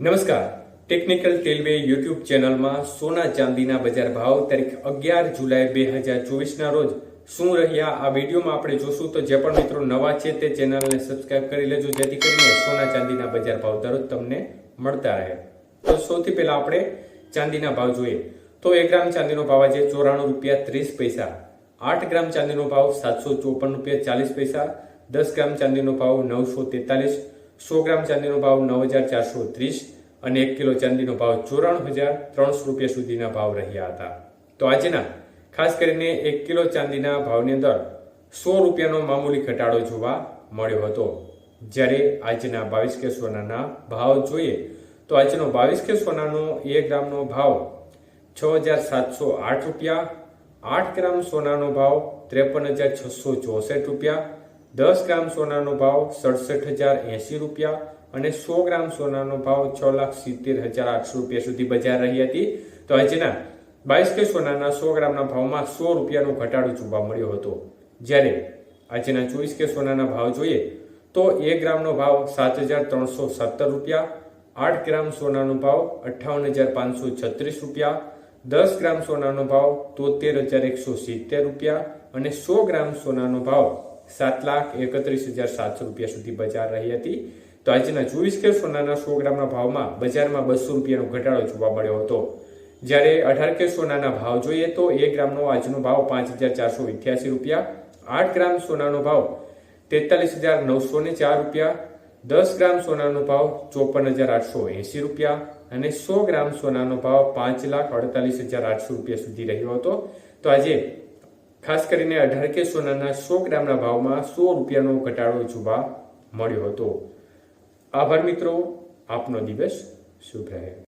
નમસ્કાર. Technical railway YouTube ચેનલમાં સોના ચાંદીના બજાર ભાવ તારીખ અગિયાર જુલાઈ બે હજાર ચોવીસના રોજ. શું રહ્યા? આ વિડીયોમાં આપણે જોશું તો જે પણ મિત્રો નવા છે તે ચેનલને સબસ્ક્રાઇબ કરી લેજો, જેથી કરીને સોના ચાંદીના બજાર ભાવ દરરોજ તમને મળતા રહે. તો સૌથી પહેલા આપણે ચાંદીના ભાવ જોઈએ. તો એક ગ્રામ ચાંદીનો ભાવ આજે ચોરાણું રૂપિયા ત્રીસ પૈસા. આઠ ગ્રામ ચાંદીનો ભાવ સાતસો ચોપન રૂપિયા ચાલીસ પૈસા. દસ ગ્રામ ચાંદીનો ભાવ નવસો તેતાલીસ. સો ગ્રામ ચાંદીનો ભાવ નવ હજાર ચારસો ત્રીસ અને એક કિલો ચાંદીનો ભાવ ચોરાણું હજાર ત્રણસો રૂપિયા સુધીના ભાવ રહ્યા હતા. તો આજના, ખાસ કરીને એક કિલો ચાંદીના ભાવની અંદર સો રૂપિયાનો મામૂલી ઘટાડો જોવા મળ્યો હતો. જ્યારે આજના બાવીસ કે સોનાના ભાવ જોઈએ, તો આજનો બાવીસ કે સોનાનો એક ગ્રામનો ભાવ છ હજાર સાતસો આઠ રૂપિયા, આઠ ગ્રામ સોનાનો ભાવ ત્રેપન હજાર છસો ચોસઠ રૂપિયા દસ ગ્રામ સોનાનો ભાવ સડસઠ હજાર એંસી રૂપિયા અને સો ગ્રામ સોનાનો ભાવ છ લાખ સિત્તેર હજાર આઠસો રૂપિયા સુધી બજાર રહી હતી. તો આજના બાવીસ કે સોનાના સો ગ્રામના ભાવમાં સો રૂપિયાનો ઘટાડો જોવા મળ્યો હતો. જ્યારે આજના ચોવીસ કે સોનાના ભાવ જોઈએ તો એક ગ્રામનો ભાવ સાત હજાર ત્રણસો સત્તર રૂપિયા, આઠ ગ્રામ સોનાનો ભાવ અઠ્ઠાવન હજાર પાંચસો છત્રીસ રૂપિયા, દસ ગ્રામ સોનાનો ભાવ તોતેર હજાર એકસો સિત્તેર રૂપિયા અને સો ગ્રામ સોનાનો ભાવ સાત લાખ એકત્રીસ હજાર સાતસો રૂપિયા સુધી બજાર રહી હતી. તો આજના ચોવીસ કે સોનાના સો ગ્રામના ભાવમાં બજારમાં બસો રૂપિયાનો ઘટાડો જોવા મળ્યો હતો. જ્યારે અઢાર કે સોનાના ભાવ જોઈએ તો એક ગ્રામનો આજનો ભાવ પાંચ હજાર ચારસો અઠ્યાસી રૂપિયા, આઠ ગ્રામ સોનાનો ભાવ તેતાલીસ હજાર નવસો ને ચાર રૂપિયા, દસ ગ્રામ સોનાનો ભાવ ચોપન હજાર આઠસો એંસી રૂપિયા અને સો ગ્રામ સોનાનો ભાવ પાંચ લાખ અડતાલીસ હજાર આઠસો રૂપિયા સુધી રહ્યો હતો. તો આજે ખાસ કરીને અઢાર કે સોનાના સો ગ્રામના ભાવમાં સો રૂપિયાનો ઘટાડો જોવા મળ્યો હતો. આભાર મિત્રો, આપનો દિવસ શુભ રહે.